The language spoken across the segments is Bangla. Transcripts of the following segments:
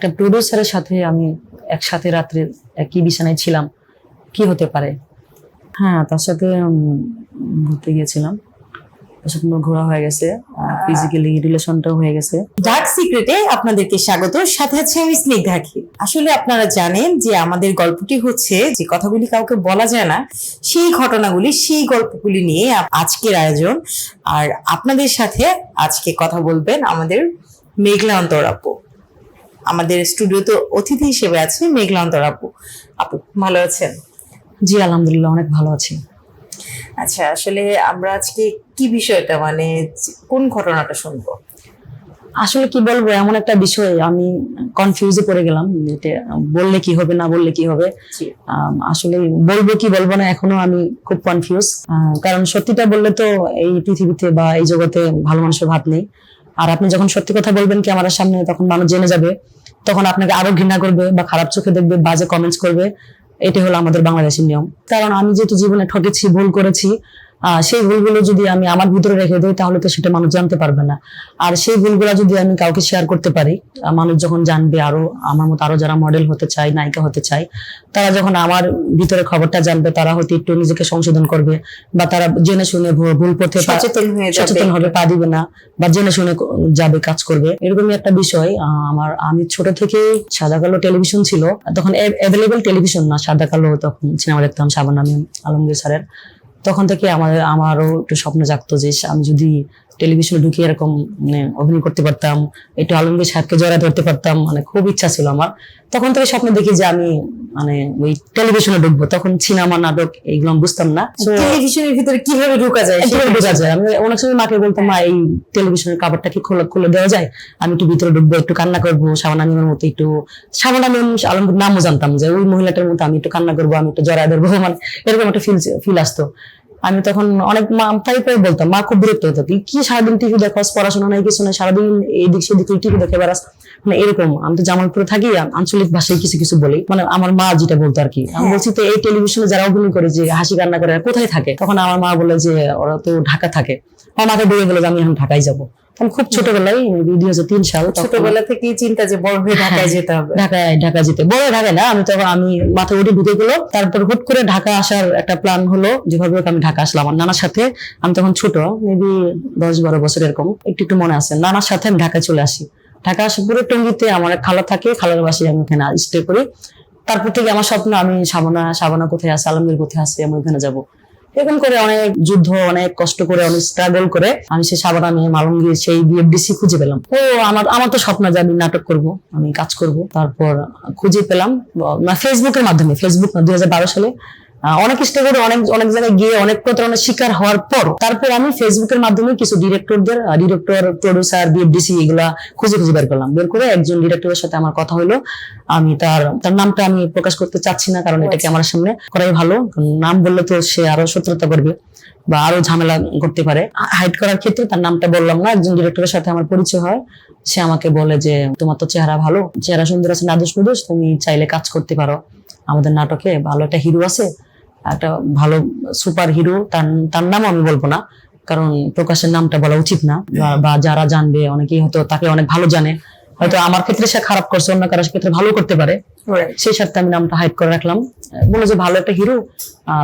একটা প্রডিউসারের সাথে আমি একসাথে রাত্রে একই বিছানায় ছিলাম। কি হতে পারে? হ্যাঁ তার সাথে ঘুরতে গিয়েছিলাম। তার সাথে ঘোরা হয়ে গেছে। ফিজিক্যালি রিলেশনটাও হয়ে গেছে। ডার্ক সিক্রেটে আপনাদেরকে স্বাগত। সাথে আছে আমি স্নিগ্ধা। আসলে আপনারা জানেন যে আমাদের গল্পটি হচ্ছে যে কথাগুলি কাউকে বলা যায় না সেই ঘটনাগুলি সেই গল্পগুলি নিয়ে আজকের আয়োজন। আর আপনাদের সাথে আজকে কথা বলবেন আমাদের মেঘলা অন্তর আপু। আমাদের স্টুডিওতে অতিথি হিসেবে আছে মেঘলা অন্তর আপু। আপু ভালো আছেন? জি আলহামদুলিল্লাহ অনেক ভালো আছি। আচ্ছা আসলে আমরা আজকে কি বিষয়টা? মানে কোন ঘটনাটা শুনব? আসলে কি বলব এমন একটা বিষয় আমি কনফিউজে পড়ে গেলাম যেটা বললে কি হবে না বললে কি হবে। আসলে বলব কি বলব না এখনও আমি খুব কনফিউজ কারণ সত্যিটা বললে তো এই পৃথিবীতে বা এই জগতে ভালো মানুষের ভাত নেই। আর আপনি যখন সত্যি কথা বলবেন কি আমার সামনে, তখন মানুষ জেনে যাবে, তখন আপনাকে আরও ঘৃণা করবে বা খারাপ চোখে দেখবে, বাজে কমেন্টস করবে। এটি হলো আমাদের বাংলাদেশের নিয়ম। কারণ আমি যেহেতু জীবনে ঠকেছি, ভুল করেছি সেই ভুলগুলো যদি আমি আমার ভিতরে রেখে দিই তাহলে তো সেটা মানুষ জানতে পারবে না। আর সেই ভুলগুলো যদি আমি কাউকে শেয়ার করতে পারি মানুষ যখন জানবে আরও আমার মতো আরও যারা মডেল হতে চায় নায়িকা হতে চায় তারা যখন আমার ভিতরে খবরটা জানবে তারা হয়তো একটু নিজেকে সংশোধন করবে বা তারা জেনে শুনে ভুল পথে সচেতন হয়ে সচেতন হবে পা দিবে না বা জেনে শুনে যাবে কাজ করবে। এরকমই একটা বিষয় আমার আমি ছোট থেকে সাদা কালো টেলিভিশন ছিল। তখন অ্যাভেলেবেল টেলিভিশন না সাদা কালো তখন সিনেমা দেখতাম শাবান আলমগীর স্যারের। তখন থেকে আমার আমারও একটু স্বপ্ন জাগতো যে আমি যদি টেলিভিশনে ঢুকে এরকম মানে অভিনয় করতে পারতাম একটু আলমগীর সাহেবকে জড়ায় ধরতে পারতাম মানে খুব ইচ্ছা ছিল আমার। তখন থেকে স্বপ্ন দেখি যে আমি মানে ওই টেলিভিশনে ঢুকবো। তখন সিনেমা নাটক এইগুলো বুঝতাম না। টেলিভিশনের ভিতরে কীভাবে ঢোকা যায় কীভাবে ঢোকা যায়। আমি অনেক সময় মাকে বলতাম মা এই টেলিভিশনের কাপড়টা কি খোলা খুলে দেওয়া যায়? আমি একটু ভিতরে ঢুকবো একটু কান্না করব শাবানা মিমের মতো একটু শাবানা মিম আলমগীর নামও জানতাম যে ওই মহিলাটার মতো আমি একটু কান্না করব আমি একটু জড়ায় ধরবো মানে এরকম একটা ফিল ফিল আসতো। আমি তখন অনেক মা প্রায় প্রায় বলতাম মা খুব বিরক্ত হতো তুই কি সারাদিন টিভি দেখাস পড়াশোনা নাই কিছু নাই সারাদিন এইদিক সেদিক টিভি দেখে বেড়াস? মানে এরকম আমি তো জামালপুরে থাকি আঞ্চলিক ভাষায় কিছু কিছু বলি। মানে আমার মা যেটা বলতো আর কি আমি বলছি তো এই টেলিভিশনে যারা অভিনয় করে যে হাসি কান্না করে কোথায় থাকে? তখন আমার মা বলে যে ওরা তো ঢাকা থাকে। আমার মাকে বলে গেলো যে আমি এখন ঢাকায় যাব। তখন খুব ছোটবেলায় দুই হাজার তিন সাল ছোটবেলা থেকেই চিন্তা যে বড় হয়ে ঢাকায় যেতে হবে। ঢাকায় ঢাকা যেতে। বড় ঢাকা না আমি তখন আমি মাথায় উঠে ঢুকে গেলো। তারপর হুট করে ঢাকা আসার একটা প্ল্যান হলো যেভাবে আমি ঢাকা আসলাম। আমার নানার সাথে আমি তখন ছোট মেবি দশ বারো বছর এরকম একটু একটু মনে আছে। নানার সাথে আমি ঢাকায় চলে আসি। ঢাকা আসার পরে টঙ্গিতে আমার খালা থাকে খালার বাসায় আমি ওখানে স্টে করি। তারপর থেকে আমার স্বপ্ন আমি সাবানা সাবানা কোথায় আছে আলমগীর কোথায় আছে আমি ওখানে যাব। এরকম করে অনেক যুদ্ধ, অনেক কষ্ট করে, অনেক স্ট্রাগল করে আমি সেই সাবানা মেয়ে গিয়ে সেই বিএফডিসি খুঁজে পেলাম। ও, আমার আমার তো স্বপ্ন যে আমি নাটক করব, আমি কাজ করব। তারপর খুঁজে পেলাম ফেসবুকের মাধ্যমে ফেসবুক দুই সালে অনেক করে অনেক অনেক জায়গায় গিয়ে অনেক প্রতারণার শিকার হওয়ার পর তারপর আমি ফেসবুকের মাধ্যমে কিছু ডিরেক্টরদের ডিরেক্টর প্রডিউসার বিএফডিসি এগুলা খুঁজে খুঁজে বের করলাম। বের করে একজন ডিরেক্টরের সাথে আমার কথা হলো আমি তার তার নামটা আমি প্রকাশ করতে চাচ্ছি না কারণ এটা ক্যামেরার সামনে করাই ভালো। নাম বললে তো সে আরও শত্রুতা করবে বা আরও ঝামেলা করতে পারে। হাইড করার ক্ষেত্রে তার নামটা বললাম না, একজন ডিরেক্টরের সাথে আমার পরিচয় হয়। সে আমাকে বলে যে, তোমার তো চেহারা ভালো, চেহারা সুন্দর আছে নাদোষ নুদোষ তুমি চাইলে কাজ করতে পারো। আমাদের নাটকে ভালো একটা হিরো আছে একটা ভালো সুপার হিরো তার তার নাম আমি বলব না কারণ প্রকাশের নামটা বলা উচিত না বা- যারা জানবে অনেকেই হয়তো তাকে অনেক ভালো জানে হয়তো আমার ক্ষেত্রে সে খারাপ করছে অন্য কারোর ক্ষেত্রে ভালো করতে পারে। সেই সাথে আমি নামটা হাইড করে রাখলাম। বলে যে ভালো একটা হিরো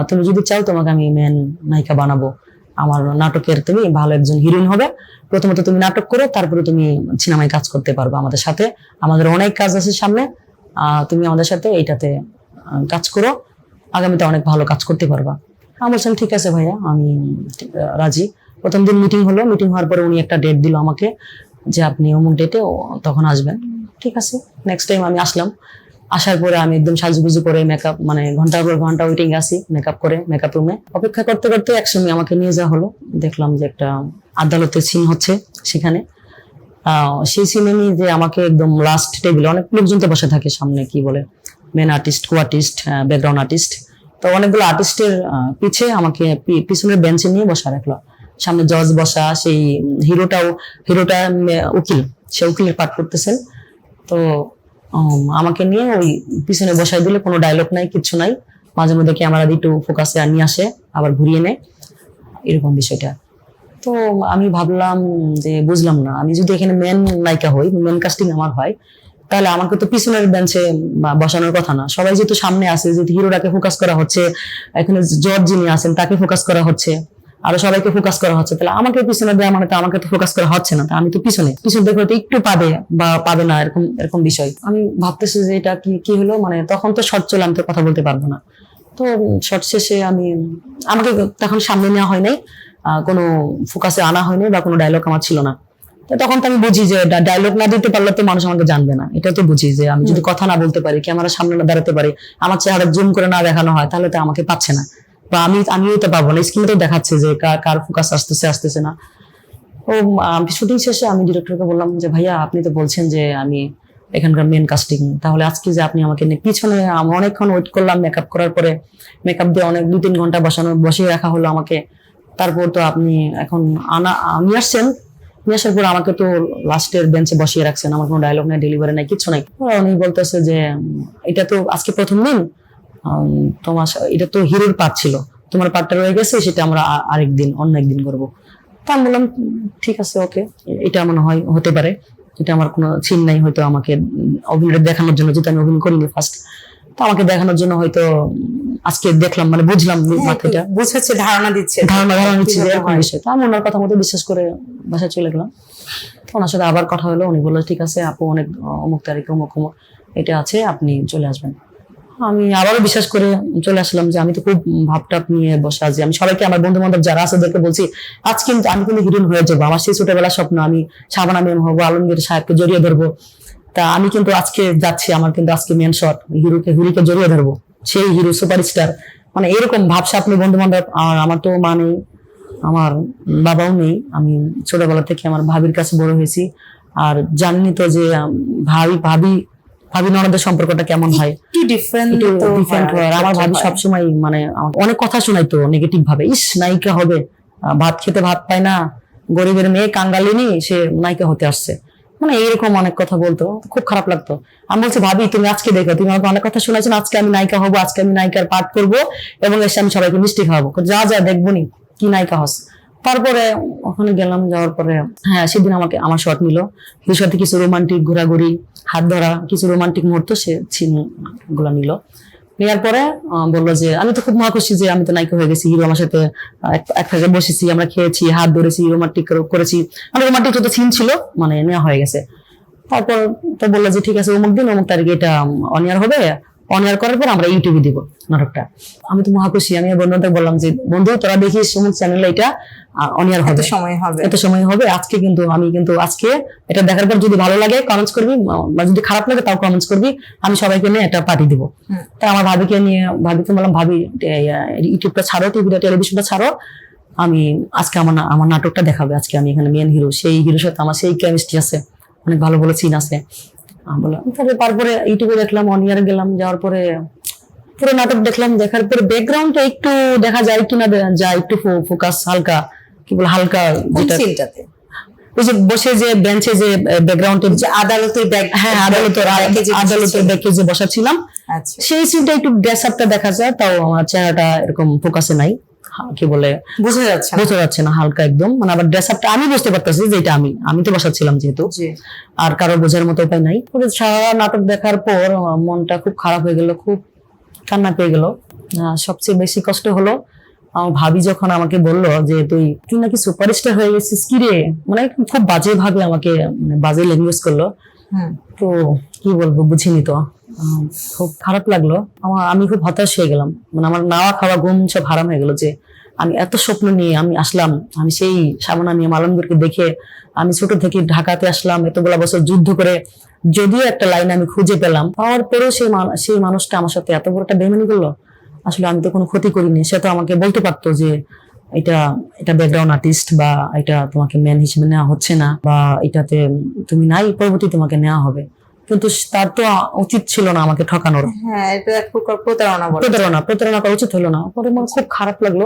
তুমি যদি চাও তোমাকে আমি মেন নায়িকা বানাবো। আমার নাটকের তুমি ভালো একজন হিরোইন হবে। প্রথমত তুমি নাটক করো তারপরে তুমি সিনেমায় কাজ করতে পারবে আমাদের সাথে। আমাদের অনেক কাজ আছে সামনে আহ, তুমি আমাদের সাথে এইটাতে কাজ করো। আগামীতে অনেক ভালো কাজ করতে পারবা। আমি বলছিলাম, ঠিক আছে ভাইয়া, আমি রাজি। প্রথম দিন মিটিং হলো মিটিং হওয়ার পরে উনি একটা ডেট দিল আমাকে যে আপনি অমুক ডেটে তখন আসবেন। ঠিক আছে নেক্সট টাইম আমি আসলাম। আসার পরে আমি একদম সাজুগুজু করে মেকআপ মানে ঘণ্টার পর ঘণ্টা ওয়েটিং আসি মেকআপ করে মেকআপ রুমে অপেক্ষা করতে করতে একসময় আমাকে নিয়ে যাওয়া হলো। দেখলাম যে একটা আদালতের সিন হচ্ছে সেখানে। সেই সিনে নিয়ে যে আমাকে একদম লাস্ট টেবিলে অনেক লোকজন তো বসে থাকে সামনে, কি বলে? Main artist co artist background artist তো অনেকগুলো আর্টিস্টের পিছে আমাকে পিছনের বেঞ্চে নিয়ে বসা রাখল। সামনে জজ বসা, সেই হিরোটাও, হিরোটা উকিল, সে উকিলের পাঠ করতেছেন তো আমাকে নিয়ে ওই পিছনে বসাই দিলে কোনো ডায়লগ নাই, কিচ্ছু নাই। মাঝে মধ্যে ক্যামেরা দিয়ে একটু ফোকাসে নিয়ে আসে, আবার ঘুরিয়ে নেয়। এরকম বিষয়টা। তো আমি ভাবলাম যে, বুঝলাম না। আমি যদি এখানে মেন নায়িকা হই মেন কাস্টিং আমার হয় তাহলে আমাকে তো পিছনের বেঞ্চে বসানোর কথা না। সবাই যেহেতু সামনে আছে, যেহেতু হিরোটাকে ফোকাস করা হচ্ছে, এখানে জজ যিনি আছেন, তাকে ফোকাস করা হচ্ছে, আরও সবাইকে ফোকাস করা হচ্ছে, তাহলে আমাকে পিছনে দেওয়া মানে তো আমাকে তো ফোকাস করা হচ্ছে না আমি তো পিছনে। পিছনে দেখে হয়তো একটু পাবে, বা পাবে না, এরকম এরকম বিষয়। আমি ভাবতেছি যে এটা কি কি হলো মানে তখন তো শর্ট চলে, আমি তো কথা বলতে পারব না। তো শর্ট শেষে আমি, আমাকে তখন সামনে নেওয়া হয় নাই কোনো ফোকাসে আনা হয়নি বা কোনো ডায়লগ আমার ছিল না। তো তখন তো আমি বুঝি যে ডায়লগ না দিতে পারলে তো মানুষ আমাকে জানবে না। এটা তো বুঝি যে আমি যদি কথা না বলতে পারি ক্যামেরার সামনে না দাঁড়াতে পারি আমার চেহারা জুম করে না দেখানো হয় তাহলে তো আমাকে পাচ্ছে না। বা আমি আমিও তো পাবো না। স্ক্রিনে তো দেখাচ্ছে যে কার কার ফোকাস আসতেছে আসতেছে না। ও শুটিং শেষে আমি ডিরেক্টরকে বললাম যে ভাইয়া আপনি তো বলছেন যে আমি এখানকার মেন কাস্টিং তাহলে আজকে যে আপনি আমাকে নিয়ে পিছনে আমি অনেকক্ষণ ওয়েট করলাম মেকআপ করার পরে মেকআপ দিয়ে অনেক দু তিন ঘণ্টা বসানো বসিয়ে রাখা হলো আমাকে। তারপর তো আপনি এখন আনা নিয়ে আসছেন নিয়ে আসার পর আমাকে তো লাস্টের বেঞ্চে বসিয়ে রাখছেন, আমার কোনো ডায়লগ নাই ডেলিভারি নাই, কিছু নাই। উনি বলতেছে যে, এটা তো আজকে প্রথম দিন তোমার এটা তো হিরোর পার্ট ছিল। তোমার পার্টটা রয়ে গেছে, সেটা আমরা আ- আরেকদিন অন্য একদিন করব। তা আমি বললাম, ঠিক আছে ওকে এটা মনে হয় হতে পারে। এটা আমার কোনো চিন নাই, হয়তো আমাকে অভিনয় দেখানোর জন্য যেটা আমি অভিনয় করিনি ফার্স্ট তো আমাকে দেখানোর জন্য হয়তো আজকে দেখলাম মানে বুঝলাম মাথাটা বুঝাচ্ছে ধারণা দিচ্ছে। ধারণা ধারণা নিচ্ছি যে এরকম বিষয়। তো আমি ওনার কথা মতো বিশ্বাস করে বাসায় চলে গেলাম। ওনার সাথে আবার কথা হলো উনি বলল ঠিক আছে আপু অনেক অমুক তারিখে অমুক অমুক এটা আছে আপনি চলে আসবেন। আমি আবারও বিশ্বাস করে চলে আসলাম যে আমি তো খুব ভাবটাপ নিয়ে বসে আছি। আমি সবাইকে আমার বন্ধু বান্ধব যারা আছে ওদেরকে বলছি আজ কিন্তু আমি কিন্তু হিরোইন হয়ে যাব। আমার সেই ছোটবেলার স্বপ্ন আমি সাবানা মেম হব আলমগীর সাহেবকে জড়িয়ে ধরবো। তা আমি কিন্তু আজকে যাচ্ছি আমার কিন্তু আজকে মেন শট হিরোকে হিরোকে জড়িয়ে ধরবো। সেই হিরো সুপারস্টার মানে এরকম ভাবসাপ নিয়ে বন্ধু বান্ধব আর আমার তো মা নেই আমার বাবাও নেই। আমি ছোটবেলা থেকে আমার ভাবির কাছে বড় হয়েছি। আর জানি তো যে ভাবি ভাবি ভাবি ননদের সম্পর্কটা কেমন হয়? ডিফারেন্ট হয় আর আমার ভাবি সবসময় মানে অনেক কথা শোনাইতো নেগেটিভ ভাবে। ইস নায়িকা হবে। ভাত খেতে ভাত পায় না। গরিবের মেয়ে কাঙ্গালিনী সে নায়িকা হতে আসছে। মানে এইরকম অনেক কথা বলতো, খুব খারাপ লাগতো। আমি বলছি, ভাবি, তুমি আজকে দেখো, তুমি আমাকে অনেক কথা শোনাচ্ছো আজকে আমি নায়িকা হব, আজকে আমি নায়িকার পাঠ করব এবং এসে আমি সবাইকে মিষ্টি খাওয়াবো। যা যা দেখব নি কি নায়িকা হস? তারপরে ওখানে গেলাম, যাওয়ার পরে হ্যাঁ সেদিন আমাকে, আমার শট নিল। এর সাথে কিছু রোমান্টিক ঘোরাঘুরি, হাত ধরা, কিছু রোমান্টিক মুহূর্ত সে গুলা নিল। নেওয়ার পরে বলল যে, আমি তো খুব মহা খুশি যে আমি তো নায়িকা হয়ে গেছি। হিরো আমার সাথে এক জায়গায় বসেছি, আমরা খেয়েছি, হাত ধরেছি রোমান্টিক করেছি। মানে রোমান্টিক যত সিন ছিল মানে নেওয়া হয়ে গেছে। তারপর তো বলল যে, ঠিক আছে, অমুক দিন, অমুক তারিখে এটা অনিয়ার হবে। অনিয়ার করার পর আমরা ইউটিউবে দিব নাটকটা। আমি তো মহা খুশি আমি বন্ধুদের বললাম যে বন্ধু তোরা দেখিস অমুক চ্যানেলে এটা অনিয়ার এত হবে। সময় হবে। এত সময় হবে আজকে কিন্তু আমি কিন্তু আজকে এটা দেখার পর যদি ভালো লাগে কমেন্টস করবি বা যদি খারাপ লাগে তাও কমেন্টস করবি আমি সবাইকে নিয়ে একটা পার্টি দিব। তা আমার ভাবিকে নিয়ে ভাবিকে বললাম ভাবি ইউটিউবটা ছাড়ো টিভিটা টেলিভিশনটা ছাড়ো। আমি আজকে আমার আমার নাটকটা দেখাবে আজকে আমি এখানে মেন হিরো সেই হিরোর সাথে আমার সেই কেমিস্ট্রি আছে। অনেক ভালো ভালো সিন আছে। বললাম তারপরে তারপরে ইউটিউবে দেখলাম অন ইয়ারে গেলাম যাওয়ার পরে পুরো নাটক দেখলাম দেখার পরে ব্যাকগ্রাউন্ডটা একটু দেখা যায় কিনা দে- যায় একটু ফোকাস হালকা কি বল হালকা সিনটাতে ওই যে বসে যে বেঞ্চে যে ব্যাকগ্রাউন্ডে যে আদালতের ব্যাগ হ্যাঁ আদালতের আদালতের ব্যাগে যে বসাছিলাম। আচ্ছা। সেই সিনটা একটু ড্রেস আপটা দেখা যায় তাও আমার চেহারাটা এরকম ফোকাসে নাই। কি বলে বোঝা যাচ্ছে। বোঝা যাচ্ছে না হালকা একদম। মানে আবার ড্রেস আপটা আমি বুঝতে পারতেছি যে এটা আমি আমি তো বসাচ্ছিলাম যেহেতু। আর কারও বোঝার মতো উপায় নাই। পরে সারা নাটক দেখার পর মনটা খুব খারাপ হয়ে গেল খুব কান্না পেয়ে গেল। সবচেয়ে বেশি কষ্ট হলো আমার ভাবি যখন আমাকে বলল যে তুই তুই নাকি সুপারস্টার হয়ে গেছিস কি রে? মানে খুব বাজে ভাবে আমাকে মানে বাজে ল্যাঙ্গুয়েজ করল। তো কি বলব বুঝিনি তো। খুব খারাপ লাগল। আমার, আমি খুব হতাশ হয়ে গেলাম। মানে আমার নাওয়া খাওয়া ঘুম সব হারাম হয়ে গেল যে আমি এত স্বপ্ন নিয়ে আমি আসলাম, আমি সেই সামনা নিয়ে আলমগীরকে দেখে আমি ছোট থেকে ঢাকাতে আসলাম, এতগুলা বছর যুদ্ধ করে যদিও একটা লাইন আমি খুঁজে পেলাম। পাওয়ার পরেও সেই সেই মানুষটা আমার সাথে এত বড় একটা বেমানি করল। আসলে আমি তো কোনো ক্ষতি করিনি। সে তো আমাকে বলতে পারতো যে এটা এটা ব্যাকগ্রাউন্ড আর্টিস্ট বা এটা তোমাকে ম্যান হিসেবে নেওয়া হচ্ছে না বা এটাতে তুমি নাই, পরবর্তী তোমাকে নেওয়া হবে। কিন্তু তার তো উচিত ছিল না আমাকে ঠকানোর। হ্যাঁ এটা প্রতারণা প্রতারণা প্রতারণা করা উচিত হলো না। পরে আমার খুব খারাপ লাগল।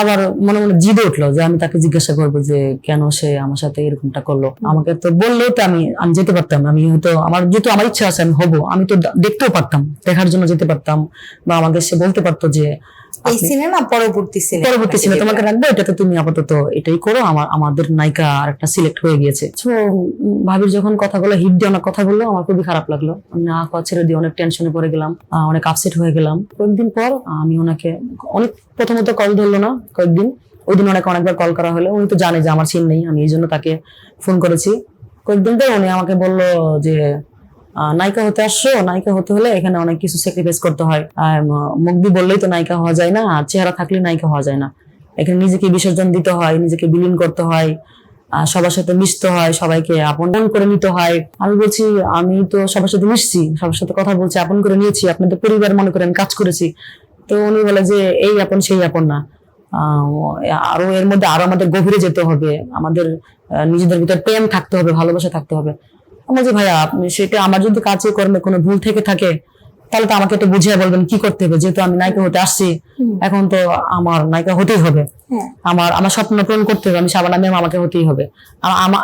আবার মনে মনে জিদে উঠল যে আমি তাকে জিজ্ঞাসা করব যে কেন সে আমার সাথে এরকমটা করল। আমাকে তো বললেও তো আমি আমি যেতে পারতাম আমি হয়তো আমার যেহেতু আমার ইচ্ছা আছে আমি হব আমি তো দেখতেও পারতাম দেখার জন্য যেতে পারতাম। বা আমাকে সে বলতে পারতো যে এই সিনেমা পরবর্তী সিনেমা পরবর্তী সিনে তোমাকে রাখব এটা তো তুমি আপাতত এটাই করো আমার আমাদের নায়িকা আর একটা সিলেক্ট হয়ে গিয়েছে। তো ভাবির যখন কথাগুলো হিট দিয়ে অনেক কথা বলল আমার খুবই খারাপ লাগল। আমি না কথা ছেড়ে দিয়ে অনেক টেনশনে পড়ে গেলাম অনেক আপসেট হয়ে গেলাম। কয়েকদিন পর আমি ওনাকে অনেক প্রথমত কল ধরলো না কয়েকদিন। ওই দিন ওনাকে অনেকবার কল করা হলো উনি তো জানে যে আমার সিন নেই আমি এই জন্য তাকে ফোন করেছি। কয়েকদিন পর উনি আমাকে বলল যে নায়িকা হতে আসছো, নায়িকা হতে হলে এখানে অনেক কিছু স্যাক্রিফাইস করতে হয়। আর ম- মুখ দিয়ে বললেই তো নায়িকা হওয়া যায় না, আর চেহারা থাকলে নায়িকা হওয়া যায় না। এখানে নিজেকে বিসর্জন দিতে হয়, নিজেকে বিলীন করতে হয় সবার সাথে মিশতে হয়, সবাইকে আপন করে নিতে হয়। আমি বলছি, আমি তো সবার সাথে মিশছি, সবার সাথে কথা বলছি, আপন করে নিয়েছি আপনি তো পরিবার মনে করেন কাজ করেছি। তো উনি বলে যে, এই আপন, সেই আপন না। আরও এর মধ্যে আরও আমাদের গভীরে যেতে হবে, আমাদের নিজেদের ভিতর প্রেম থাকতে হবে, ভালোবাসা থাকতে হবে। আমি বলছি ভাইয়া আপনি সেটা আমার যদি কাজে কর্মে কোনো ভুল থেকে থাকে তাহলে তো আমাকে একটু বুঝিয়ে বলবেন কি করতে হবে। যেহেতু আমি নায়িকা হতে আসছি এখন তো আমার নায়িকা হতেই হবে। হ্যাঁ। আমার আমার স্বপ্ন পূরণ করতে হবে আমি সাবানা ম্যাম আমাকে হতেই হবে।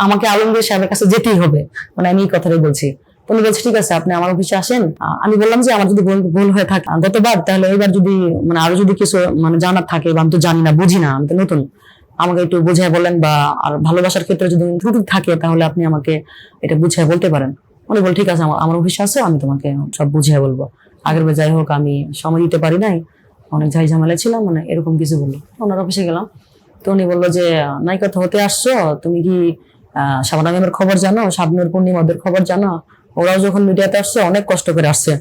আমাকে আলমগীর সাহেবের কাছে যেতেই হবে। মানে আমি এই কথাটাই বলছি। তো উনি বলছে ঠিক আছে আপনি আমার অফিসে আসেন। আমি বললাম যে আমার যদি ভুল ভুল হয়ে থাকে গতবার তাহলে এবার যদি মানে আরও যদি কিছু মানে জানার থাকে বা আমি তো জানি না বুঝি না আমি তো নতুন। আমাকে একটু বুঝিয়ে বলেন বা আর ভালোবাসার ক্ষেত্রে যদি ত্রুটি থাকে তাহলে আপনি আমাকে এটা বুঝিয়ে বলতে পারেন। উনি বল ঠিক আছে আমার আমার অফিসে আছে আমি তোমাকে সব বুঝিয়ে বলব। আগের বার যাই হোক আমি সময় দিতে পারি নাই। অনেক ঝাই ঝামেলা ছিলাম মানে এরকম কিছু বলল। ওনার অফিসে গেলাম। তো উনি বলল যে নায়িকা তো হতে আসছো তুমি কি আহ শাবানা ম্যামের খবর জানো? শাবনুর পূর্ণিমাদের খবর জানো? ওরাও যখন মিডিয়াতে আসছে অনেক কষ্ট করে আসছে।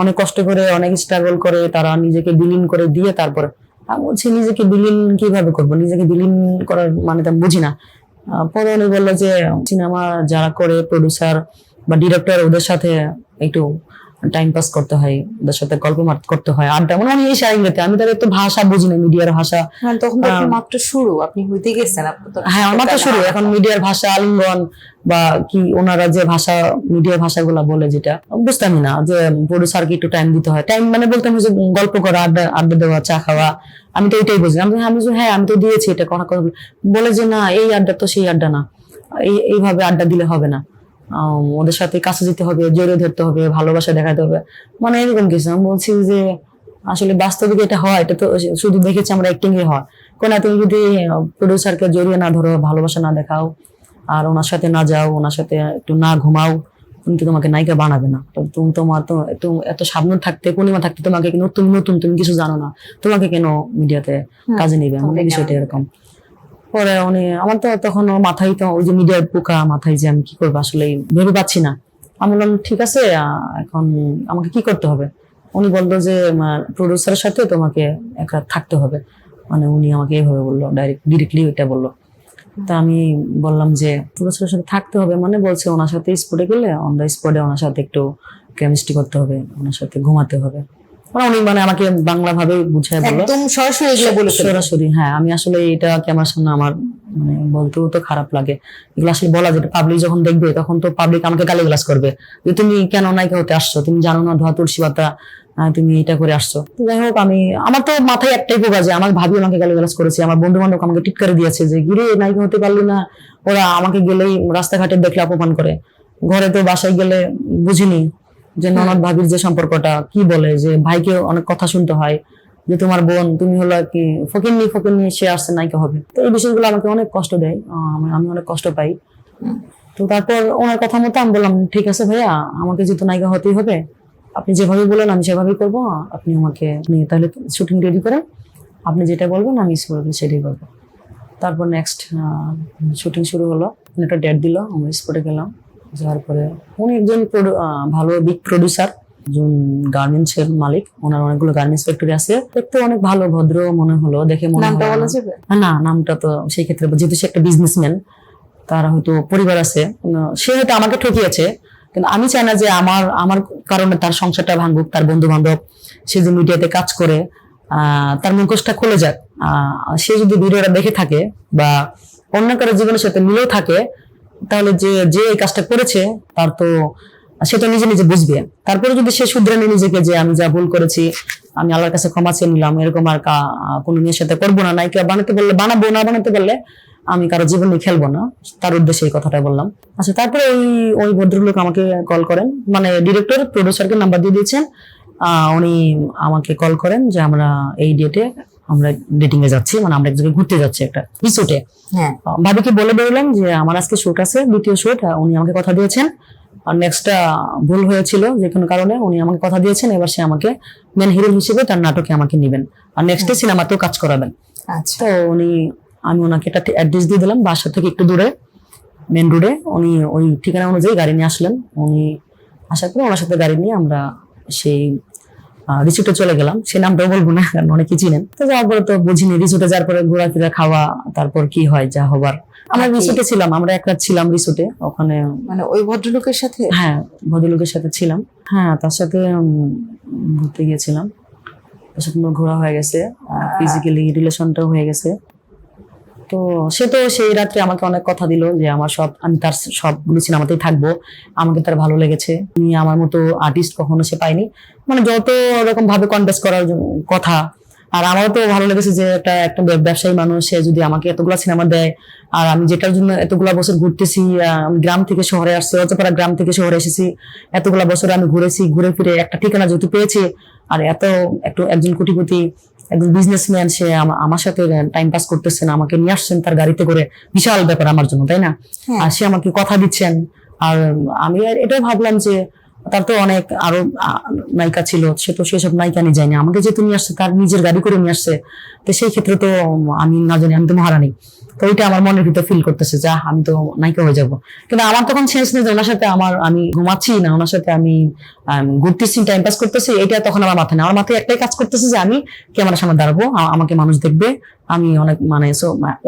অনেক কষ্ট করে অনেক স্ট্রাগল করে তারা নিজেকে বিলীন করে দিয়ে তারপরে আমি বলছি, নিজেকে বিলীন কীভাবে করব? নিজেকে বিলীন করার মানে তো বুঝি না। পরে উনি বলল যে, সিনেমা যারা করে প্রডিউসার বা ডিরেক্টর ওদের সাথে একটু টাইম পাস করতে হয় ওদের সাথে গল্প করতে হয় আড্ডা মানে আমি এই সাইলেতে আমি তাদের তো ভাষা বুঝি না মিডিয়ার ভাষা। মানে তখন মাত্র শুরু আপনি হইতে গেছেন হ্যাঁ আমার তো শুরু এখন মিডিয়ার ভাষা আলিঙ্গন বা কি ওনারা যে ভাষা মিডিয়ার ভাষাগুলো বলে যেটা বুঝতামই না যে প্রডিউসারকে একটু টাইম দিতে হয়। টাইম মানে বলতাম যে গল্প করা আড্ডা আড্ডা দেওয়া চা খাওয়া আমি তো এটাই বুঝি। আমি আমি হ্যাঁ আমি তো দিয়েছি এটা কথা বলে। যে না এই আড্ডা তো সেই আড্ডা না এই এইভাবে আড্ডা দিলে হবে না। ওদের সাথে কাছে যেতে হবে জড়িয়ে ধরতে হবে ভালোবাসা দেখাতে হবে। মানে এরকম কিছু আমি বলছি যে আসলে বাস্তবিক এটা হয় এটা তো শুধু দেখেছি আমরা অ্যাক্টিং এ হয়। কোন তুমি যদি প্রডিউসারকে জড়িয়ে না ধরো ভালোবাসা না দেখাও আর ওনার সাথে না যাও ওনার সাথে একটু না ঘুমাও উনি তো তোমাকে নায়িকা বানাবে না। তো তুমি তোমার তো এত এত সাবধান থাকতে পূর্ণিমা থাকতে তোমাকে নতুন নতুন তুমি কিছু জানো না? তোমাকে কেন মিডিয়াতে কাজে নিবে? কেন বিষয়টা এরকম। পরে উনি, আমার তো তখন মাথায় তো ওই যে মিডিয়ার পোকা মাথায় যে আমি কি করব আসলে ভেবে পাচ্ছি না। আমি বললাম, ঠিক আছে এখন আমাকে কি করতে হবে? উনি বলল যে প্রডিউসারের সাথে তোমাকে এক রাত থাকতে হবে। মানে উনি আমাকে এইভাবে বলল ডাইরেক্ট ডিরেক্টলি ওইটা বলল। তা আমি বললাম যে প্রডিউসারের সাথে থাকতে হবে মানে বলছে ওনার সাথে স্পটে গেলে অন দ্য স্পটে ওনার সাথে একটু কেমিস্ট্রি করতে হবে, ওনার সাথে ঘুমাতে হবে। মানে উনি মানে আমাকে বাংলা ভাবে বুঝায় বলল একদম সরাসরি এগুলো বলে। সরাসরি হ্যাঁ আমি আসলে এটা কি আমার সামনে আমার মানে বলতেও তো খারাপ লাগে। এগুলো আসলে বলা যেটা পাবলিক যখন দেখবে তখন তো পাবলিক আমাকে গালি গ্লাস করবে। যে তুমি কেন নায়িকা হতে আসছো? তুমি জানো না ধোয়া তুলসী পাতা তুমি এটা করে আসছো। যাই হোক আমি আমার তো মাথায় একটাই পোকা যে আমার ভাবি আমাকে গালি গ্লাস করেছে। আমার বন্ধু বান্ধব আমাকে টিটকারি দিয়েছে যে গিরে নায়িকা হতে পারলি না। ওরা আমাকে গেলেই রাস্তাঘাটে দেখলে অপমান করে। ঘরে তো বাসায় গেলে বুঝিনি। যে ননদ ভাবির যে সম্পর্কটা কি বলে? যে ভাইকে অনেক কথা শুনতে হয় যে তোমার বোন তুমি হলো কি ফকির নিয়ে ফকির নিয়ে সে আসছে নায়িকা হবে। তো এই বিষয়গুলো আমাকে অনেক কষ্ট দেয় আমি- অনেক কষ্ট পাই। তো তারপর ওনার কথা মতো আমি বললাম ঠিক আছে ভাইয়া আমাকে যেহেতু নায়িকা হতেই হবে আপনি যেভাবে বলেন আমি সেভাবেই করব আপনি আমাকে নিয়ে তাহলে শুটিং রেডি করেন আপনি যেটা বলবেন আমি সেটাই করব তারপর নেক্সট শুটিং শুরু হলো একটা ডেট দিল আমরা স্পটে গেলাম। যাওয়ার পরে উনি একজন ভালো বিগ প্রডিউসার একজন গার্মেন্টস এর মালিক। ওনার অনেকগুলো গার্মেন্টস ফ্যাক্টরি আছে। দেখতে অনেক ভালো ভদ্র মনে হলো দেখে মনে নামটা বলা যাবে? না নামটা তো সেই ক্ষেত্রে যেহেতু সে একটা বিজনেসম্যান তার হয়তো পরিবার আছে। সে হয়তো আমাকে ঠকিয়েছে কিন্তু আমি চাই না যে আমার আমার কারণে তার সংসারটা ভাঙুক তার বন্ধু বান্ধব সে যে মিডিয়াতে কাজ করে তার মুখোশটা খুলে যাক। সে যদি ভিডিওটা দেখে থাকে বা অন্য কারও জীবনের সাথে মিলেও থাকে তাহলে যে যে এই কাজটা করেছে, তার তো, সে তো নিজে নিজে বুঝবে। তারপরে যদি সে শুধরে নেয় নিজেকে যে, আমি যা ভুল করেছি, আমি আল্লাহর কাছে ক্ষমা চেয়ে নিলাম, এরকম আর কোনো মেয়ের সাথে করব না নায়িকা বানাতে বললে বানাবো, না বানাতে পারলে আমি কারও জীবনে খেলব না। তার উদ্দেশ্যে এই কথাটা বললাম। আচ্ছা তারপরে ওই ওই ভদ্রলোক আমাকে কল করেন। মানে ডিরেক্টর প্রডিউসারকে নাম্বার দিয়ে দিয়েছেন। উনি আমাকে কল করেন যে, আমরা এই ডেটে আমরা ডেটিং এ যাচ্ছি মানে আমরা এক জায়গায় ঘুরতে যাচ্ছি একটা রিসোর্টে হ্যাঁ। ভাবিকে বলে বেরোলাম যে আমার আজকে শুট আছে দ্বিতীয় শুট উনি আমাকে কথা দিয়েছেন। আর নেক্সটটা ভুল হয়েছিল যে কোনো কারণে উনি আমাকে কথা দিয়েছেন এবার সে আমাকে মেন হিরো হিসেবে তার নাটকে আমাকে নেবেন। আর নেক্সটে সিনেমাতেও কাজ করাবেন। আচ্ছা। তো উনি আমি ওনাকে একটা অ্যাড্রেস দিয়ে দিলাম বাসা থেকে একটু দূরে মেন রোডে উনি ওই ঠিকানা অনুযায়ী গাড়ি নিয়ে আসলেন। উনি আশা করি ওনার সাথে গাড়ি নিয়ে আমরা সেই রিসোর্টে চলে গেলাম। সে নামটাও বলব না কারণ অনেকে চিনেন। তো যাওয়ার পরে তো বুঝিনি রিসোর্টে যাওয়ার পরে ঘোরা ঘোরাফেরা খাওয়া তারপর কি হয় যা হবার। আমরা রিসোর্টে ছিলাম আমরা এক রাত ছিলাম রিসোর্টে ওখানে মানে ওই ভদ্রলোকের সাথে? হ্যাঁ ভদ্রলোকের সাথে ছিলাম। হ্যাঁ তার সাথে ঘুরতে গিয়েছিলাম। তার সাথে ঘোরা হয়ে গেছে ফিজিক্যালি রিলেশনটাও হয়ে গেছে। তো সে তো সেই রাত্রে আমাকে অনেক কথা দিল যে আমার সব, আমি তার সবগুলো সিনেমাতেই থাকব। আমাকে তার ভালো লেগেছে। আমি আমার মতো আর্টিস্ট কখনো সে পাইনি। মানে যত রকম ভাবে কন্টেস্ট করার কথা। আর আমারও তো ভালো লেগেছে যে একটা একটা ব্যবসায়ী মানুষ, সে যদি আমাকে এতগুলা সিনেমা দেয়, আর আমি যেটার জন্য এতগুলা বছর ঘুরতেছি গ্রাম থেকে শহরে আসছি অতপাড়া গ্রাম থেকে শহরে এসেছি, এতগুলা বছর আমি ঘুরেছি, ঘুরে ফিরে একটা ঠিকানা যেহেতু পেয়েছি, আর এত, একটু একজন কোটিপতি একজন বিজনেসম্যান সে আমার সাথে টাইম পাস করতেছেন আমাকে নিয়ে আসছেন তার গাড়িতে করে বিশাল ব্যাপার আমার জন্য তাই না হ্যাঁ। আর সে আমাকে কথা দিচ্ছেন আর আমি এটাও ভাবলাম যে তার তো অনেক আরও নায়িকা ছিল সে তো সেসব নায়িকা নিয়ে যায়নি আমাকে যেহেতু নিয়ে আসছে তার নিজের গাড়ি করে নিয়ে আসছে তো সেই ক্ষেত্রে তো আমি না জানি আমি তো মহারানী তো ওইটা আমার মনের ভিতরে ফিল করতেছে যা আমি তো নায়িকা হয়ে যাব কিন্তু আমার তখন শেষ নেই যে ওনার সাথে আমার আমি ঘুমাচ্ছি না ওনার সাথে আম, ঘুরতেছি টাইম পাস করতেছি এটা তখন আমার মাথায় না আমার মাথায় একটাই কাজ করতেছে যে আমি ক্যামেরার সামনে দাঁড়াবো আমাকে মানুষ দেখবে আমি অনেক মানে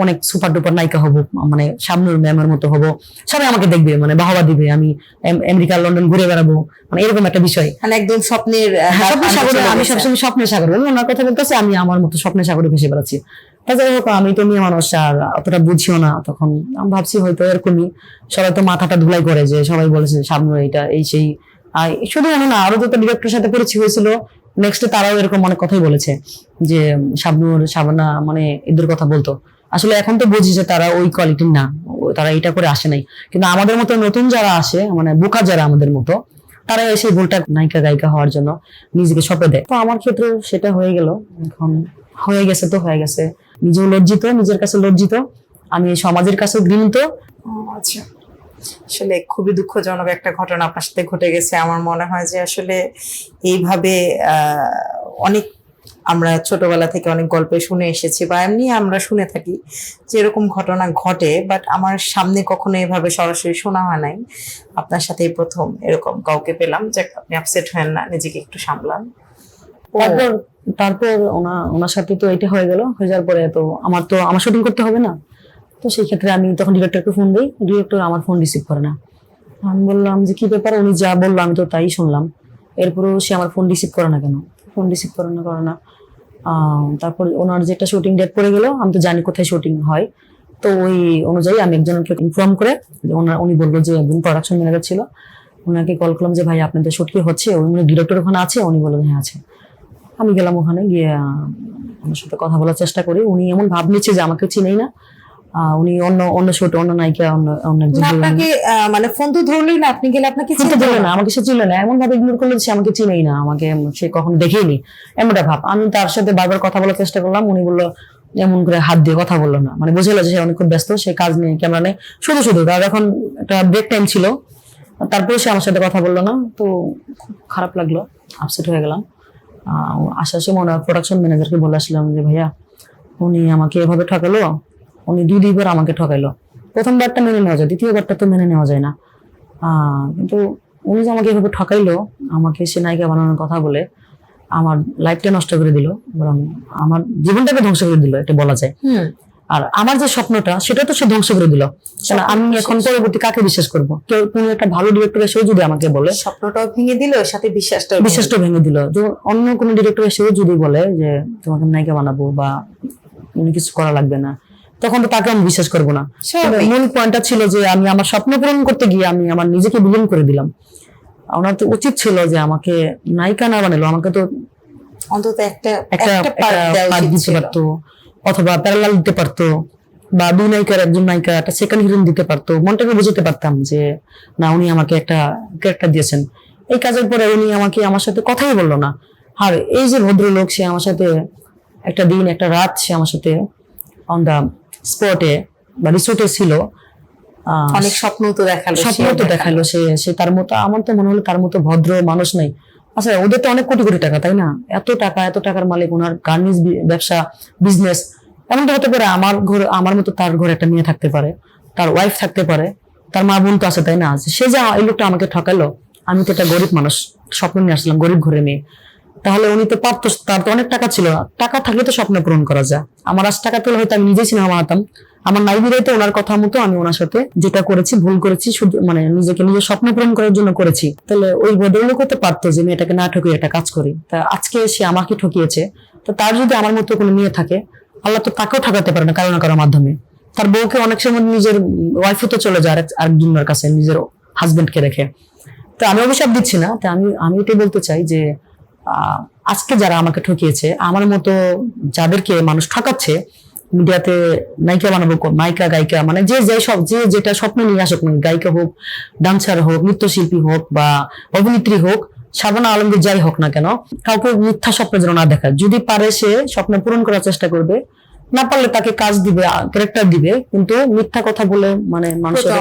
অনেক সুপার ডুপার নায়িকা হব মানে সামনের ম্যামের মতো হব সবাই আমাকে দেখবে মানে বাহবা দিবে আমি আমেরিকা লন্ডন ঘুরে বেড়াবো মানে এরকম একটা বিষয়। মানে একদম স্বপ্নের হ্যাঁ, স্বপ্নের সাগরে আমি সবসময় স্বপ্নের সাগর ওনার কথা বলতেছি আমি আমার মতো স্বপ্নের সাগরে ভেসে বেড়াচ্ছি। তা যাই হোক আমি তো মেয়ে মানুষ আর অতটা বুঝিও না তখন আমি ভাবছি হয়তো এরকমই সবাই তো মাথাটা ধুলাই করে যে সবাই বলেছে সামনে এটা এই সেই আর শুধু আমি না আরও যত ডিরেক্টরের সাথে পরিচয় হয়েছিল নেক্সটে তারাও এরকম অনেক কথাই বলেছে যে শাবনুর শাবানা মানে এদের কথা বলতো। আসলে এখন তো বুঝি যে তারা ওই কোয়ালিটির না তারা এটা করে আসে নাই। কিন্তু আমাদের মতো নতুন যারা আসে মানে বোকা যারা আমাদের মতো তারা এসে ভুলটা নায়িকা গায়িকা হওয়ার জন্য নিজেকে সঁপে দেয়। তো আমার ক্ষেত্রে সেটা হয়ে গেল। এখন হয়ে গেছে তো হয়ে গেছে। নিজেও লজ্জিত নিজের কাছে লজ্জিত। আমি সমাজের কাছে ও, আচ্ছা। আসলে খুবই দুঃখজনক একটা ঘটনা আপনার সাথে ঘটে গেছে। আমার মনে হয় যে আসলে এইভাবে অনেক আমরা ছোটবেলা থেকে অনেক গল্পে শুনে এসেছি বা এমনি আমরা শুনে থাকি যে এরকম ঘটনা ঘটে বাট আমার সামনে কখনো এভাবে সরাসরি শোনা হয় নাই। আপনার সাথে এই প্রথম এরকম কাউকে পেলাম যে আপনি আপসেট হয়েন না, নিজেকে একটু সামলান। তারপর তারপর ওনা, ওনার সাথে তো এটা হয়ে গেল, হয়ে যাওয়ার পরে তো আমার তো, আমার শুটিং করতে হবে না? তো সেই ক্ষেত্রে আমি তখন ডিরেক্টরকে ফোন দিই ডিরেক্টর আমার ফোন রিসিভ করে না। আমি বললাম যে, কি ব্যাপার? উনি যা বলল আমি তো তাই শুনলাম। এরপরেও সে আমার ফোন রিসিভ করে না কেন? ফোন রিসিভ করে না করে না। তারপর ওনার যেটা শুটিং ডেট পড়ে গেল, আমি তো জানি কোথায় শুটিং হয়। তো ওই অনুযায়ী আমি একজনকে ইনফর্ম করে ওনার, উনি বলল যে একজন প্রোডাকশন ম্যানেজার ছিল। ওনাকে কল করলাম যে, ভাই, আপনাদের শুট কি হচ্ছে? উনি ডিরেক্টর ওখানে আছে? উনি বললেন হ্যাঁ আছে। আমি গেলাম ওখানে গিয়ে ওনার সাথে কথা বলার চেষ্টা করি। উনি এমন ভাব নিচ্ছে যে আমাকে চিনেই না। উনি অন্য অন্য শুট অন্য নায়িকা অন্য অন্য। আপনাকে মানে ফোন তো ধরলেই না আপনি গেলে আপনাকে চিনতে চিনতে দিল না আমাকে সে চিনল না। এমন ভাবে ইগনোর করল সে আমাকে চিনেই না আমাকে সে কখন দেখেইনি। এমনটা ভাব। আমি তার সাথে বারবার কথা বলার চেষ্টা করলাম উনি বলল এমন করে হাত দিয়ে কথা বলল না। মানে বুঝে যে সে অনেক খুব ব্যস্ত সে কাজ নিয়ে ক্যামেরা নেই। শুধু শুধু তার এখন একটা ব্রেক টাইম ছিল। তারপরে সে আমার সাথে কথা বলল না তো খুব খারাপ লাগল আপসেট হয়ে গেলাম। আহ, আসার সময় প্রোডাকশন ম্যানেজারকে বলে আসলাম যে ভাইয়া উনি আমাকে এভাবে ঠকালো উনি দুই দুইবার আমাকে ঠকাইলো। প্রথমবারটা মেনে নেওয়া যায় দ্বিতীয়বারটা তো মেনে নেওয়া যায় না। কিন্তু উনি যে আমাকে এভাবে ঠকাইলো আমাকে সে নায়িকা বানানোর কথা বলে আমার লাইফটা নষ্ট করে দিল বরং আমার জীবনটাকে ধ্বংস করে দিল এটা বলা যায়। আর আমার যে স্বপ্নটা সেটা তো সে ধ্বংস করে দিল। আমি এখন পরবর্তী কাকে বিশ্বাস করব? কেউ কোনো একটা ভালো ডিরেক্টর এসেও যদি আমাকে বলে স্বপ্নটাও ভেঙে দিল সাথে বিশ্বাসটাও বিশ্বাসটা ভেঙে দিল। যে অন্য কোনো ডিরেক্টর এসেও যদি বলে যে তোমাকে নায়িকা বানাবো বা উনি কিছু করা লাগবে না তখন তো তাকে আমি বিশ্বাস করব না। মূল পয়েন্টটা ছিল যে আমি আমার স্বপ্ন পূরণ করতে গিয়ে আমি আমার নিজেকে বিলীন করে দিলাম। ওনার তো উচিত ছিল যে আমাকে নায়িকা না বানালো আমাকে তো অন্তত একটা একটা উচিত দিতে পারতো অথবা প্যারালাল দিতে পারতো বা দুই নায়িকার একজন নায়িকা একটা সেকেন্ড হিরোইন দিতে পারতো। মনটাকে বুঝতে পারতাম যে না উনি আমাকে একটা ক্যারেক্টার দিয়েছেন। এই কাজের পরে উনি আমাকে আমার সাথে কথাই বলল না। আর এই যে ভদ্রলোক সে আমার সাথে একটা দিন একটা রাত সে আমার সাথে অন দ্য স্পটে বা রিসোর্টে ছিল অনেক স্বপ্ন তো দেখাল স্বপ্ন তো দেখাল। সে সে তার মতো আমার তো মনে হলো তার মতো ভদ্র মানুষ নাই। আচ্ছা ওদের তো অনেক কোটি কোটি টাকা তাই না? এত টাকা এত টাকার মালিক ওনার গার্মেন্টস ব্যবসা বিজনেস এমনটা হতে পারে আমার ঘর আমার মতো তার ঘরে একটা মেয়ে থাকতে পারে তার ওয়াইফ থাকতে পারে তার মা বোন তো আছে তাই না? সে যা এই লোকটা আমাকে ঠকালো আমি তো একটা গরিব মানুষ স্বপ্ন নিয়ে আসলাম গরিব ঘরে মেয়ে। তাহলে উনি তো পারতো, তার তো অনেক টাকা ছিল। টাকা থাকলে তো স্বপ্ন পূরণ করা যায়। আমার আজ টাকা পেলে হয়তো আমি নিজেই সিনেমা বানাতাম। আমার নাই বিদায়তে ওনার কথা মতো আমি ওনার সাথে যেটা করেছি, ভুল করেছি, শুধু মানে নিজেকে নিজের স্বপ্ন পূরণ করার জন্য করেছি। তাহলে ওই ভদ্রলোক তো পারতো যে মেয়েটাকে না ঠকিয়ে একটা কাজ করি। তা আজকে সে আমাকে ঠকিয়েছে। তো তার যদি আমার মতো কোনো মেয়ে থাকে, আল্লাহ তো তাকেও ঠকাতে পারে না কারও না কারোর মাধ্যমে। তার বউকে অনেক সময় নিজের ওয়াইফও তো চলে যায় আরেক- আরেকজনের কাছে, নিজের হাজবেন্ডকে রেখে। তো আমি অভিশাপ দিচ্ছি না। তো আমি আমি এটাই বলতে চাই যে আজকে যারা আমাকে ঠকিয়েছে আমার মতো যাদেরকে মানুষ ঠকাচ্ছে মিডিয়াতে নায়িকা বানাবো নায়িকা গায়িকা মানে যে যে সব যে যেটা স্বপ্ন নিয়ে আসুক না গায়িকা হোক ডান্সার হোক নৃত্যশিল্পী হোক বা অভিনেত্রী হোক শাবানা আলমগীর যাই হোক না কেন কাউকে মিথ্যা স্বপ্ন যেন না দেখায়। যদি পারে সে স্বপ্ন পূরণ করার চেষ্টা করবে না পারলে তাকে কাজ দিবে ক্যারেক্টার দিবে কিন্তু মিথ্যা কথা বলে মানে মানুষের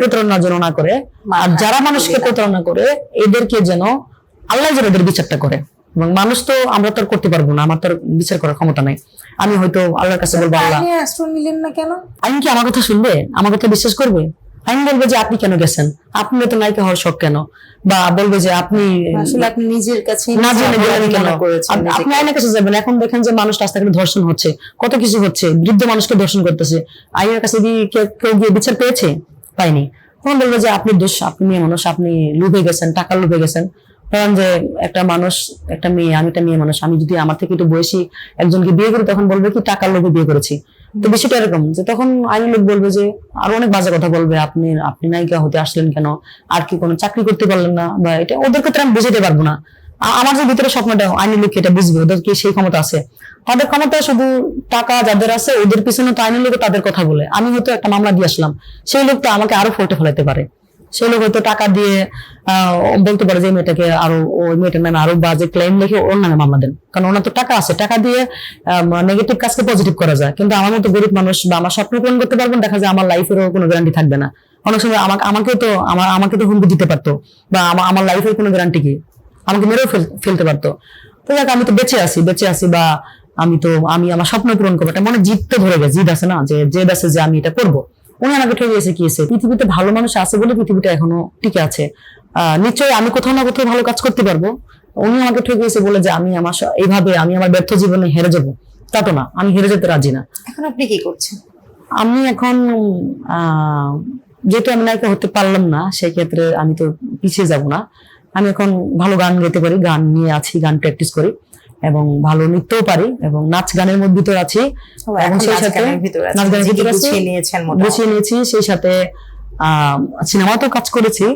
প্রতারণা যেন না করে। আর যারা মানুষকে প্রতারণা করে এদেরকে যেন আল্লাহ যেন এদের বিচারটা করে। এবং মানুষ তো আমরা তো করতে পারব না আমার তো বিচার করার ক্ষমতা নাই। আমি হয়তো আল্লাহর কাছে বলব আল্লাহ নিলেন না কেন? আইন কি আমার কথা শুনবে? আমার কথা বিশ্বাস করবে? আইন বলবে যে আপনি কেন গেছেন? আপনি তো নায়িকা হওয়ার শখ কেন? বা বলবে যে আপনি আসলে আপনি নিজের কাছে না জেনে গেলেন কেন? আপনি আইনের কাছে যাবেন এখন দেখেন যে মানুষ রাস্তাঘাটে ধর্ষণ হচ্ছে কত কিছু হচ্ছে বৃদ্ধ মানুষকে ধর্ষণ করতেছে। আইনের কাছে কি কে- কেউ গিয়ে বিচার পেয়েছে? পাইনি তখন বলবে যে আপনি দোষ আপনি মেয়ে মানুষ আপনি লুভে গেছেন টাকা লুভে গেছেন। কারণ যে একটা মানুষ একটা মেয়ে আমি একটা মেয়ে মানুষ আমি যদি আমার থেকে একটু বয়সী একজনকে বিয়ে করি তখন বলবে কি টাকার লোভে বিয়ে করেছি। তো বিষয়টা এরকম যে তখন আইনের লোক বলবে যে আরও অনেক বাজে কথা বলবে আপনি আপনি নায়িকা হতে আসলেন কেন? আর কি কোনো চাকরি করতে পারলেন না? বা এটা ওদের ক্ষেত্রে আমি বুঝাতে পারব না। আমার যে ভিতরে স্বপ্নটা আইনের লোক এটা বুঝবে ওদের কি সেই ক্ষমতা আছে? তাদের ক্ষমতা শুধু টাকা যাদের আছে ওদের পিছনে তো আইনের লোকে তাদের কথা বলে। আমি হয়তো একটা মামলা দিয়ে আসলাম সেই লোক তো আমাকে আরও ফল্টে ফেলাতে পারে। হয়তো টাকা দিয়ে বলতে পারে যে মেয়েটাকে আরও ওই মেয়েটার নামে আরও বাজে ক্লেম লিখে ওর নামে মামলা দেন। কারণ ওনার তো টাকা আছে। টাকা দিয়ে নেগেটিভ কাজকে পজিটিভ করা যায়। কিন্তু আমার মতো গরিব মানুষ বা আমার স্বপ্ন পূরণ করতে পারবেন দেখা যায় আমার লাইফেরও কোনো গ্যারান্টি থাকবে না। অনেক সময় আমাকে, আমাকেও তো, আমার, আমাকে তো হুমকি দিতে পারতো। বা আমার আমার লাইফের কোনো গ্যারান্টি কি? আমাকে মেরেও ফেলতে পারতো। তো দেখ আমি তো বেঁচে আছি বেঁচে আছি বা আমি তো, আমি আমার স্বপ্ন পূরণ করব। এটা মনে জিদ তো ধরে গেছে। জিদ আছে না? যে জেদ আছে যে আমি এটা করব। উনি আমাকে ঠকিয়েছে কি হয়েছে পৃথিবীতে ভালো মানুষ আছে বলে পৃথিবীটা এখনও টিকে আছে। আহ নিশ্চয়ই আমি কোথাও না কোথাও ভালো কাজ করতে পারব। উনি আমাকে ঠকিয়েছে বলে যে আমি আমার এইভাবে আমি আমার ব্যর্থ জীবনে হেরে যাব। তা তো না আমি হেরে যেতে রাজি না। এখন আপনি কি করছেন? আমি এখন আহ, যেহেতু আমি নায়িকা হতে পারলাম না সেই ক্ষেত্রে আমি তো পিছিয়ে যাব না। আমি এখন ভালো গান গাইতে পারি গান নিয়ে আছি গান প্র্যাকটিস করি। এবং ভালো নৃত্যও পারি এবং নাচ গানের মধ্যে ভিতর আছি এবং সেই সাথে নাচ গানের ভিতরে গুছিয়ে নিয়েছেন গুছিয়ে নিয়েছি সেই সাথে সিনেমাতেও কাজ করেছি।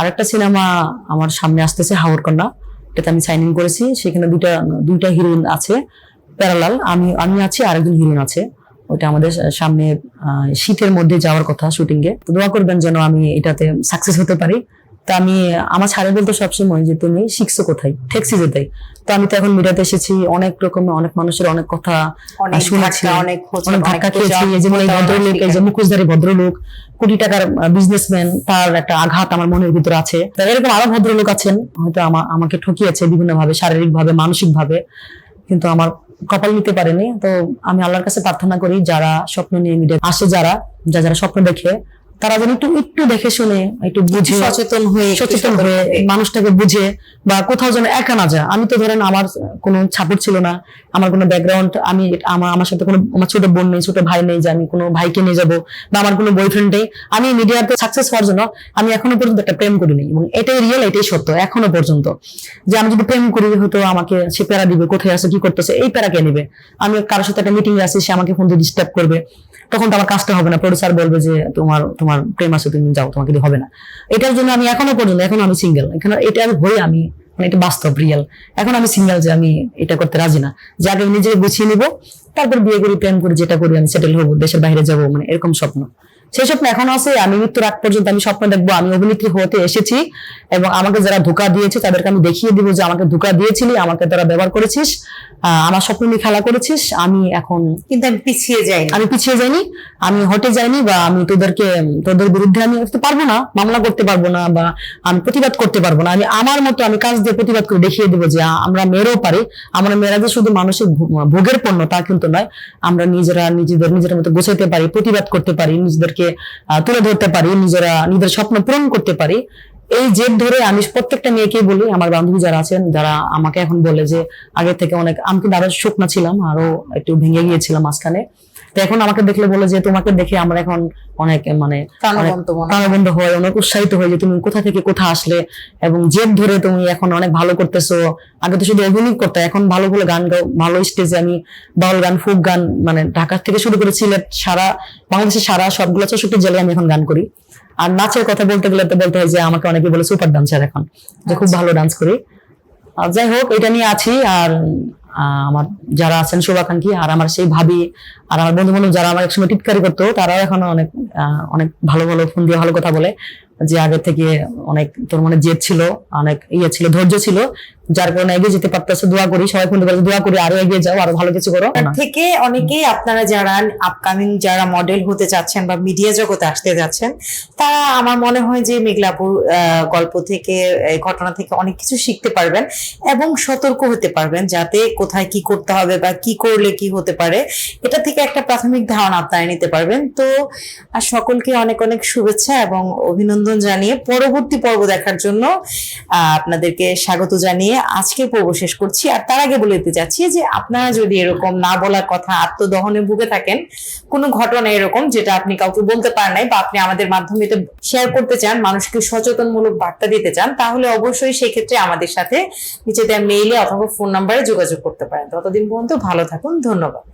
আরেকটা সিনেমা আমার সামনে আসতেছে হাওর কন্যা। এটাতে আমি সাইন ইন করেছি সেখানে দুইটা দুইটা হিরোইন আছে প্যারালাল। আমি আমি আছি আরেকজন হিরোইন আছে। ওটা আমাদের সামনে শীতের মধ্যে যাওয়ার কথা শুটিং এ তো দোয়া করবেন যেন আমি এটাতে সাকসেস হতে পারি। তো আমি আমার ছাড়ে বলতো সবসময় যে তুমি শিখছো কোথায়? ঠেকছি যেটাই তো আমি তো এখন মিডিয়াতে এসেছি অনেক রকমের অনেক মানুষের অনেক কথা শুনেছি। অনেক ধাক্কা খেয়েছি। যেমন এই ভদ্রলোক এই যে মুখোশধারী ভদ্রলোক কোটি টাকার বিজনেসম্যান তার একটা আঘাত আমার মনের ভিতরে আছে। এরকম আরও ভদ্রলোক আছেন হয়তো আমা- আমাকে ঠকিয়েছে বিভিন্ন ভাবে শারীরিক ভাবে মানসিক ভাবে কিন্তু আমার কপাল নিতে পারেনি। তো আমি আল্লাহর কাছে প্রার্থনা করি যারা স্বপ্ন নিয়ে মিডিয়া আসে যারা যা যারা স্বপ্ন দেখে তারা যেন একটু একটু দেখে শুনে একটু বুঝে সচেতন হয়ে সচেতন হয়ে। মানুষটাকে বুঝে বা কোথাও যেন একা না যায়। আমি তো ধরেন আমার কোনো ছাপড় ছিল না আমার কোনো ব্যাকগ্রাউন্ড আমি আমার আমার সাথে কোনো আমার ছোট বোন নেই ছোট ভাই নেই যে আমি কোনো ভাইকে নিয়ে যাব বা আমার কোনো বয়ফ্রেন্ড নেই। আমি মিডিয়াতে সাকসেস হওয়ার জন্য আমি এখনও পর্যন্ত একটা প্রেম করিনি এবং এটাই রিয়েল এটাই সত্য এখনও পর্যন্ত। যে আমি যদি প্রেম করি হয়তো আমাকে সে প্যারা দিবে কোথায় আছে কি করতেছে এই প্যারা কে নিবে? আমি কারোর সাথে একটা মিটিং আছে সে আমাকে ফোন দিয়ে ডিস্টার্ব করবে। তখন তো আমার কাজটা হবে না প্রডিউসার বলবে যে তোমার তোমার প্রেম আছে, তুমি যাও, তোমাকে কিন্তু হবে না। এটার জন্য আমি এখনও পর্যন্ত, এখন আমি সিঙ্গেল এখানে এটা হয়ে আমি মানে এটা বাস্তব রিয়েল এখন আমি সিঙ্গেল যে আমি এটা করতে রাজি না। যে আগে নিজেকে গুছিয়ে নিব, তারপর বিয়ে করি, প্রেম করি, যেটা করি আমি সেটেল হব, দেশের বাইরে যাব মানে এরকম স্বপ্ন। সেই স্বপ্ন এখনও আছে আমি মৃত্যুর আগ পর্যন্ত আমি স্বপ্ন দেখব আমি অভিনেত্রী হতে এসেছি এবং আমাকে যারা ধোকা দিয়েছে তাদেরকে আমি দেখিয়ে দিব যে আমাকে ধোকা দিয়েছিলি আমাকে তারা ব্যবহার করেছিস আমার স্বপ্ন নিয়ে খেলা করেছিস আমি এখন কিন্তু আমি পিছিয়ে যাইনি। আমি পিছিয়ে যাইনি আমি হটে যাইনি বা আমি তোদেরকে তোদের বিরুদ্ধে আমি করতে পারব না মামলা করতে পারব না বা আমি প্রতিবাদ করতে পারব না। আমি আমার মতো আমি কাজ দিয়ে প্রতিবাদ করে দেখিয়ে দেবো যে আমরা মেয়েরাও পারি। আমরা মেয়েরা যে শুধু মানুষের ভোগের পণ্য তা কিন্তু নয় আমরা নিজেরা নিজেদের নিজের মতো গোছাইতে পারি প্রতিবাদ করতে পারি নিজেদেরকে আহ, তুলে ধরতে পারি নিজেরা নিজের স্বপ্ন পূরণ করতে পারি এই জেদ ধরে আমি প্রত্যেকটা মেয়েকেই বলি আমার বান্ধবী যারা আছেন যারা আমাকে এখন বলে যে আগে থেকে অনেক আমি কিন্তু আরও শুকনা ছিলাম আরও একটু ভেঙে গিয়েছিলাম মাঝখানে। তো এখন আমাকে দেখলে বলে যে তোমাকে দেখে আমরা এখন অনেক মানে। প্রাণবন্ধ হয়। অনেক উৎসাহিত হয় যে তুমি কোথা থেকে কোথা আসলে এবং জেদ ধরে তুমি এখন অনেক ভালো করতেছো। আগে তো শুধু অভিনয় করতে এখন ভালো ভালো গান গাও ভালো স্টেজে আমি বাউল গান ফোক গান মানে ঢাকা থেকে শুরু করে সিলেট সারা বাংলাদেশের সারা সবগুলো চৌষট্টি জেলায় আমি এখন গান করি। আর নাচের কথা বলতে গেলে তো বলতে হয় যে আমাকে অনেকে বলে সুপার ডান্সার এখন যে খুব ভালো ডান্স করি। আর যাই হোক এটা নিয়ে আছি আর আমার যারা আছেন শুভাকাঙ্ক্ষী আর আমার সেই ভাবি আর আমার বন্ধু বান্ধব যারা আমার একসময় টিটকারি করতো, তারাও এখন অনেক অনেক ভালো ভালো ফোন দিয়ে ভালো কথা বলে। যে আগের থেকে অনেক তোর মনে জেদ ছিল, অনেক ইয়ে ছিল, ধৈর্য ছিল যার কারণে এগিয়ে যেতে পারতেছে, দোয়া করি, সবাই ফোন করে দোয়া করি, আরও এগিয়ে যাও, আরও ভালো কিছু করো। থেকে অনেকেই আপনারা যারা আপকামিং যারা মডেল হতে চাচ্ছেন বা মিডিয়া জগতে আসতে যাচ্ছেন, তারা আমার মনে হয় যে মেঘলাপুর গল্প থেকে ঘটনা থেকে অনেক কিছু শিখতে পারবেন এবং সতর্ক হতে পারবেন যাতে কোথায় কি করতে হবে বা কি করলে কি হতে পারে। এটা থেকে একটা প্রাথমিক ধারণা আপনারা নিতে পারবেন। তো, আর সকলকে অনেক অনেক শুভেচ্ছা এবং অভিনন্দন জানিয়ে পরবর্তী পর্ব দেখার জন্য আপনাদেরকে স্বাগত জানিয়ে আজকের পর্ব শেষ করছি। আর তার আগে বলে দিতে চাচ্ছি যে আপনারা যদি এরকম না বলার কথা, আত্মদহনে ভুগে থাকেন, কোনো ঘটনা এরকম যেটা আপনি কাউকে বলতে পারেন নাই বা আপনি আমাদের মাধ্যমে শেয়ার করতে চান, মানুষকে সচেতনমূলক বার্তা দিতে চান, তাহলে অবশ্যই সেক্ষেত্রে আমাদের সাথে নিচে দেওয়া মেইলে অথবা ফোন নাম্বারে যোগাযোগ করতে পারেন। ততদিন পর্যন্ত ভালো থাকুন, ধন্যবাদ।